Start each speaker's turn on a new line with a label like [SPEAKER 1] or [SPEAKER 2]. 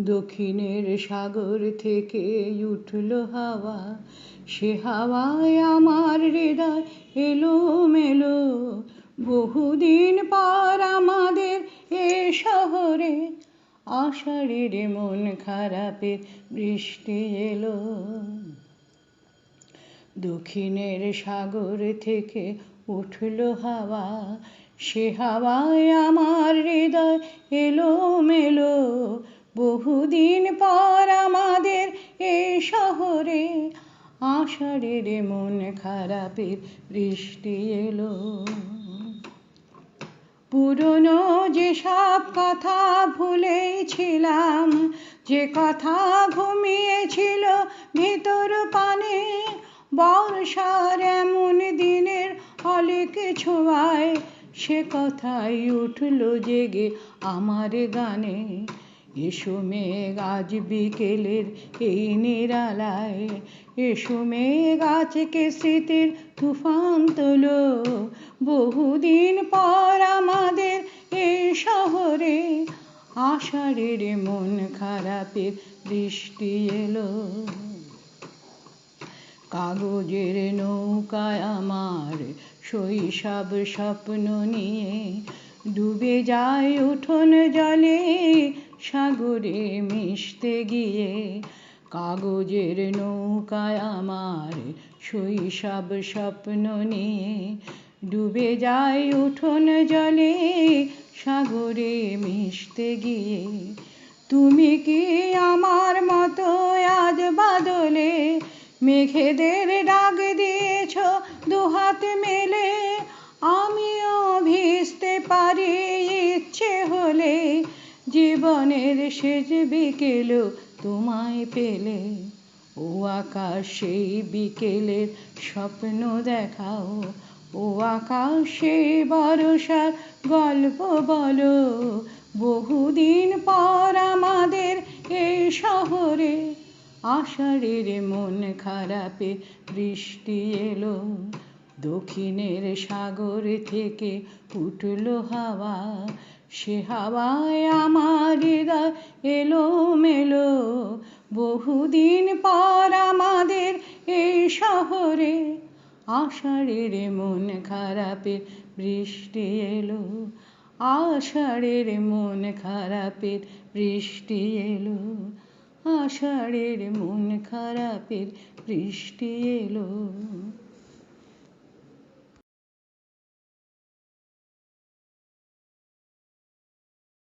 [SPEAKER 1] দক্ষিণের সাগর থেকে উঠল হাওয়া। সে হাওয়ায় আমার হৃদয় এলো মেলো বহুদিন পর আমাদের এ শহরে আষাঢ়ের মন খারাপের বৃষ্টি এলো। দক্ষিণের সাগর থেকে উঠল হাওয়া। সে হাওয়ায় আমার হৃদয় এলো মেলো বহুদিন পর আমাদের এ শহরে আষাঢ়ের মন খারাপের বৃষ্টি এলো। পুরনো যেসব কথা ভুলেছিলাম, যে কথা ঘুমিয়েছিল ভিতর পানে, বর্ষার এমন দিনের অলেক ছোঁয়ায় সে কথাই উঠল জেগে আমার গানে। এসো মেঘ আজ বিকেলের এই নিরালায়। এসো মেঘ আজকে স্মৃতির তুফান তোলো। বহুদিন পর আমাদের এই শহরে আষাঢ়ের মন খারাপের বৃষ্টি এলো। কাগজের নৌকায় আমার শৈশব স্বপ্ন নিয়ে ডুবে যায় উঠোন জলে। সাগরে মিশতে গিয়ে কাগজের নৌকায় আমার শৈশব স্বপ্ন নিয়ে ডুবে যায় উঠোন জলে সাগরে মিশতে গিয়ে। তুমি কি আমার মতো আজ বাদলে মেঘেদের ডাক দিয়েছ দুহাত মেলে? আমিও ভিজতে পারি ইচ্ছে হলে জীবনের শেষ বিকেল তোমায় পেলে, ও আকাশ সেই বিকেলের স্বপ্ন দেখাও, ও আকাশ বরষার গল্প বলো, বহুদিন পর আমাদের এই শহরে আষাঢ়ের মন খারাপে বৃষ্টি এলো দক্ষিণের সাগর থেকে উঠল হাওয়া। সে হাওয়ায় আমার হৃদয় এলো মেলো বহুদিন পর আমাদের এই শহরে আষাঢ়ের মন খারাপের বৃষ্টি এলো। আষাঢ়ের মন খারাপের বৃষ্টি এলো। আষাঢ়ের মন খারাপের বৃষ্টি এলো।